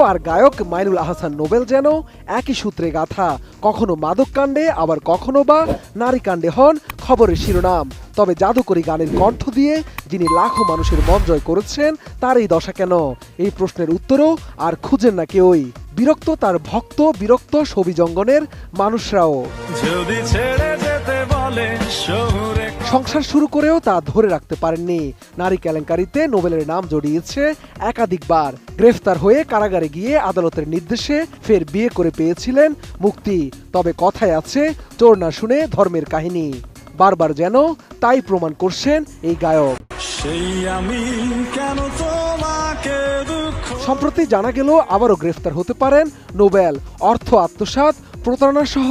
আর গায়ক মাইনুল আহসান নোবেল যেন একই সূত্রে গাথা। কখনো মাদক কাণ্ডে, আবার কখনো বা নারী কাণ্ডে হন খবরের শিরোনাম। তবে জাদুকরী গানের কণ্ঠ দিয়ে যিনি লাখো মানুষের মন জয় করেছেন, তার এই দশা কেন? এই প্রশ্নের উত্তরও আর খুঁজেন না কেউই। বিরক্ত তার ভক্ত, বিরক্ত ছবি জঙ্গনের মানুষরাও। সংসার শুরু করেও তা ধরে রাখতে পারেননি। নারী কেলেঙ্কারিতে নোবেলের নাম জড়িয়েছে একাধিকবার। গ্রেফতার হয়ে কারাগারে গিয়ে আদালতের নির্দেশে ফের বিয়ে করে পেয়েছিলেন মুক্তি। তবে কথায় আছে চোর না শুনে ধর্মের কাহিনী। বারবার যেন তাই প্রমাণ করছেন এই গায়ক। সেই আমি কেন তোমাকে সম্প্রতি জানা গেল আবারও গ্রেফতার হতে পারেন নোবেল। অর্থ আত্মসাৎ প্রতারণা সহ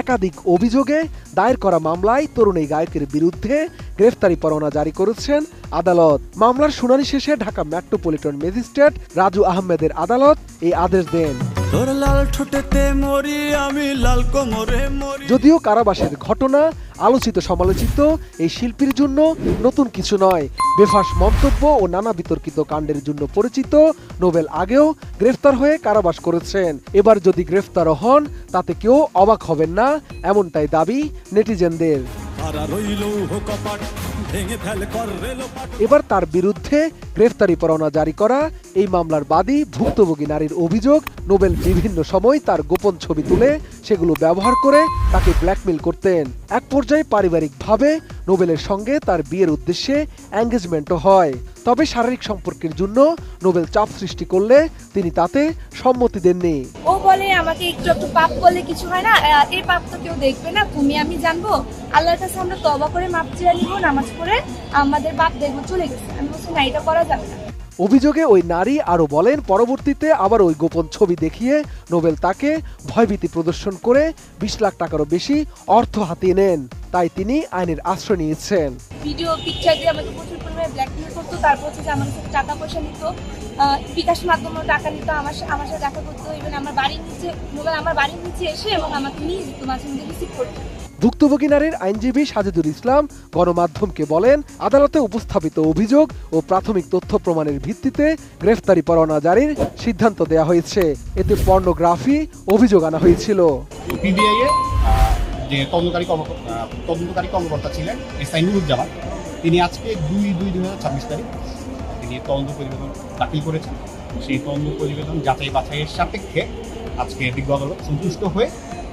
একাধিক অভিযোগে দায়ের করা মামলায় তরুণী গায়কের বিরুদ্ধে গ্রেফতারি পরোয়ানা জারি করেছেন আদালত। মামলার শুনানি শেষে ঢাকা মেট্রোপলিটন ম্যাজিস্ট্রেট রাজু আহমেদের আদালত এই আদেশ দেন। যদিও কারাবাসের ঘটনা আলোচিত সমালোচিত, এই শিল্পীর জন্য নতুন কিছু নয়। বেফাস মন্তব্য ও নানা বিতর্কিত কাণ্ডের জন্য পরিচিত, নোবেল আগেও গ্রেফতার হয়ে কারাবাস করেছেন। এবার যদি গ্রেফতারও হন, তাতে কেউ অবাক হবেন না, এমনটাই দাবি নেটিজেনদের। এবার তার বিরুদ্ধে গ্রেফতারি পরোয়ানা জারি করা, এই মামলার বাদী ভুক্তভোগী নারীর অভিযোগ, নোবেল বিভিন্ন সময় তার গোপন ছবি তুলে সেগুলো ব্যবহার করে তাকে ব্ল্যাকমেল করতেন। এক পর্যায়ে পারিবারিকভাবে নোবেলের সঙ্গে তার বিয়ের উদ্দেশ্যে এঙ্গেজমেন্টও হয়। তবে শারীরিক সম্পর্কের জন্য নোবেল চাপ সৃষ্টি করলে তিনি তাতে সম্মতি দেননি। ও বলে, আমাকে একটু একটু পাপ করলে কিছু হয় না? এই পাপ তো কেউ দেখবে না। তুমি, আমি জানব। আল্লাহর কাছে আমরা তবা করে মাপ চিরা নিব, নামাজ পড়ে আমাদের পাপ দেখব চলে গেছে। আমি বলছি, না, এটা করা যাবে না। অভিযোগে ওই নারী আরও বলেন, পরবর্তীতে আবার ওই গোপন ছবি দেখিয়ে নোবেল তাকে ভয়ভীতি প্রদর্শন করে বিশ লাখ টাকারও বেশি অর্থ হাতিয়ে নেন। তাই তিনি আইনের আশ্রয় নিয়েছেন। ভিডিও পিকচার দিয়ে আমাকে প্রচুর পরিমাণে ব্ল্যাকমেল করতো, তারপর হচ্ছে যে আমার টাকা পয়সা নিত। বিকাশ মাধ্যমেও টাকা নিত, আমার আমার সাথে দেখা করতো ইভেন আমার বাড়ির নিচে আমার বাড়ির নিচে এসে এবং আমাকে নিয়ে যেত মাঝে রিসিভ করতো। ভুক্তভোগী নারীর আইনজীবী সাজেদুল ইসলাম গণমাধ্যমকে বলেন, আদালতে উপস্থাপিত অভিযোগ ও প্রাথমিক তথ্য প্রমাণের ভিত্তিতে গ্রেফতারি পরোয়ানা জারির সিদ্ধান্ত দেওয়া হয়েছে। এতে পর্নোগ্রাফি অভিযোগ আনা হয়েছিল। যে তদন্তকারী তদন্তকারী কর্মকর্তা ছিলেন নুরুজ্জামান, তিনি আজকে দুই দুই দুই হাজার ছাব্বিশ তারিখ তিনি তদন্ত প্রতিবেদন দাখিল করেছেন। সেই তদন্ত প্রতিবেদন যাচাই বাছাইয়ের সাপেক্ষে আজকে বিজ্ঞ আদালত সন্তুষ্ট হয়ে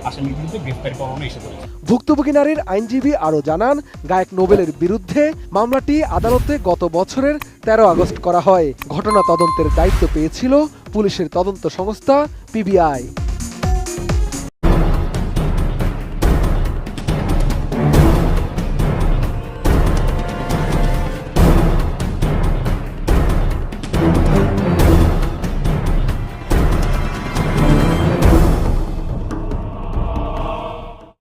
আসামির বিরুদ্ধে গ্রেফতারি পরোয়ানা এসে পড়েছে। ভুক্তভোগী নারীর আইনজীবী আরও জানান, গায়ক নোবেলের বিরুদ্ধে মামলাটি আদালতে গত বছরের তেরো আগস্ট করা হয়। ঘটনা তদন্তের দায়িত্ব পেয়েছিল পুলিশের তদন্ত সংস্থা পিবিআই।